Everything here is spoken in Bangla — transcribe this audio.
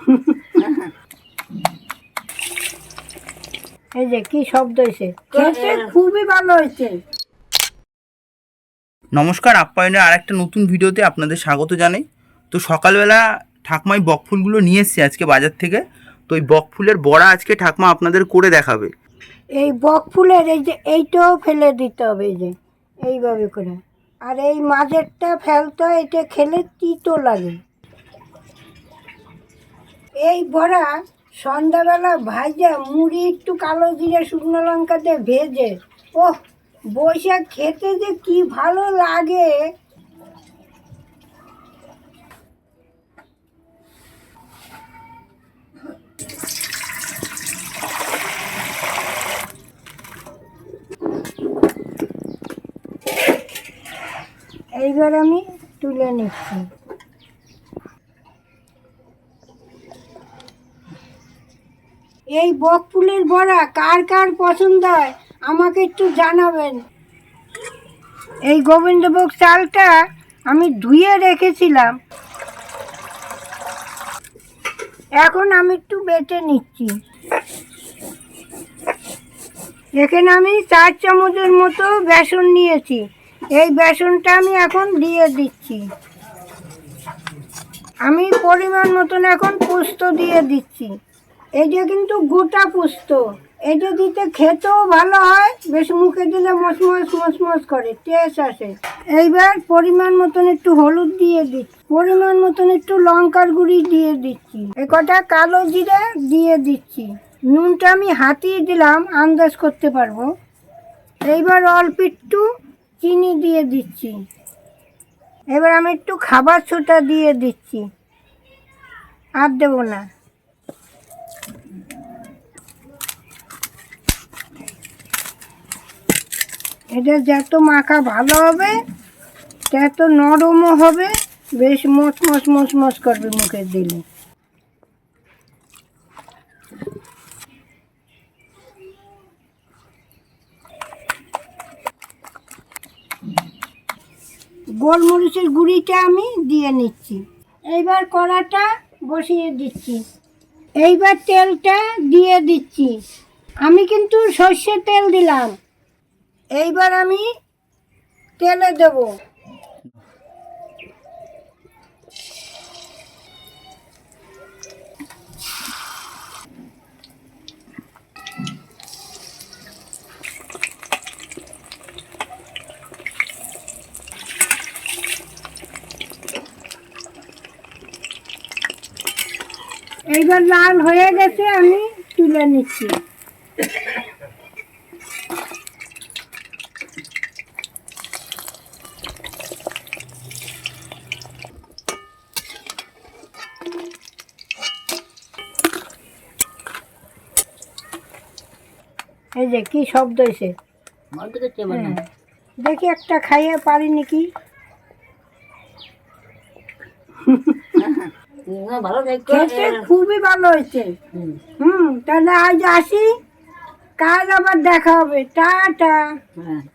এই যে কি শব্দ হয়েছে? খেতে খুবই ভালো হয়েছে। নমস্কার আপ্যায়নের আর একটা নতুন ভিডিওতে আপনাদের স্বাগত জানাই। তো সকালবেলা ঠাকমাই বকফুলগুলো নিয়ে এসছে আজকে বাজার থেকে। তো ওই বকফুলের বড়া আজকে ঠাকমা আপনাদের করে দেখাবে। এই বক ফুলের এই যে এইটাও ফেলে দিতে হবে এই যে এইভাবে করে। আর এই মাঝেরটা ফেলতে এটা খেলে তিতো লাগে। এই বড়া সন্ধ্যাবেলা ভাজা মুড়ি একটু কালো জিরে, শুকনো লঙ্কা দিয়ে ভেজে, ওহ বৈশাখ খেতে যে কি ভালো লাগে। এইবার আমি তুলে নিচ্ছি। এই বক ফুলের বড়া কার কার পছন্দ হয়, আমাকে একটু জানাবেন। এই গোবিন্দভোগ চালটা আমি ধুয়ে রেখেছিলাম। এখন আমি একটু বেটে নিচ্ছি। এখানে আমি চার চামচের মতো বেসন নিয়েছি। এই বেসনটা আমি এখন দিয়ে দিচ্ছি। আমি পরিমাণ মতন এখন পোস্ত দিয়ে দিচ্ছি। এটা কিন্তু গোটা পোস্ত। এটা দিতে খেতেও ভালো হয়, বেশ মুখে দিলে মচমচ মচমচ করে টেস্ট আসে। এইবার পরিমাণ মতন একটু হলুদ দিয়ে দিচ্ছি। পরিমাণ মতন একটু লঙ্কার গুঁড়ি দিয়ে দিচ্ছি। এ কটা কালো জিরে দিয়ে দিচ্ছি। নুনটা আমি হাতিয়ে দিলাম, আন্দাজ করতে পারব। এইবার অল্প একটু চিনি দিয়ে দিচ্ছি। এবার আমি একটু খাবার ছোটা দিয়ে দিচ্ছি। আর দেবো না। এটা যত মাখা ভালো হবে, তত নরমও হবে, বেশ মচ মচ মচ মচ করবে মুখে দিলে। গোলমরিচের গুঁড়িটা আমি দিয়ে নিচ্ছি। এইবার কড়াটা বসিয়ে দিচ্ছি। এইবার তেলটা দিয়ে দিচ্ছি। আমি কিন্তু সর্ষের তেল দিলাম। এইবার আমি তেলে দেব। এইবার লাল হয়ে গেছে আমি তুলে নিচ্ছি। এই যে কি শব্দ হয়েছে হ্যাঁ। দেখি একটা খাইয়ে পারি নাকি? খেতে খুবই ভালো হয়েছে হুম। তাহলে আজ আসি। কাল আবার দেখা হবে। টাটা।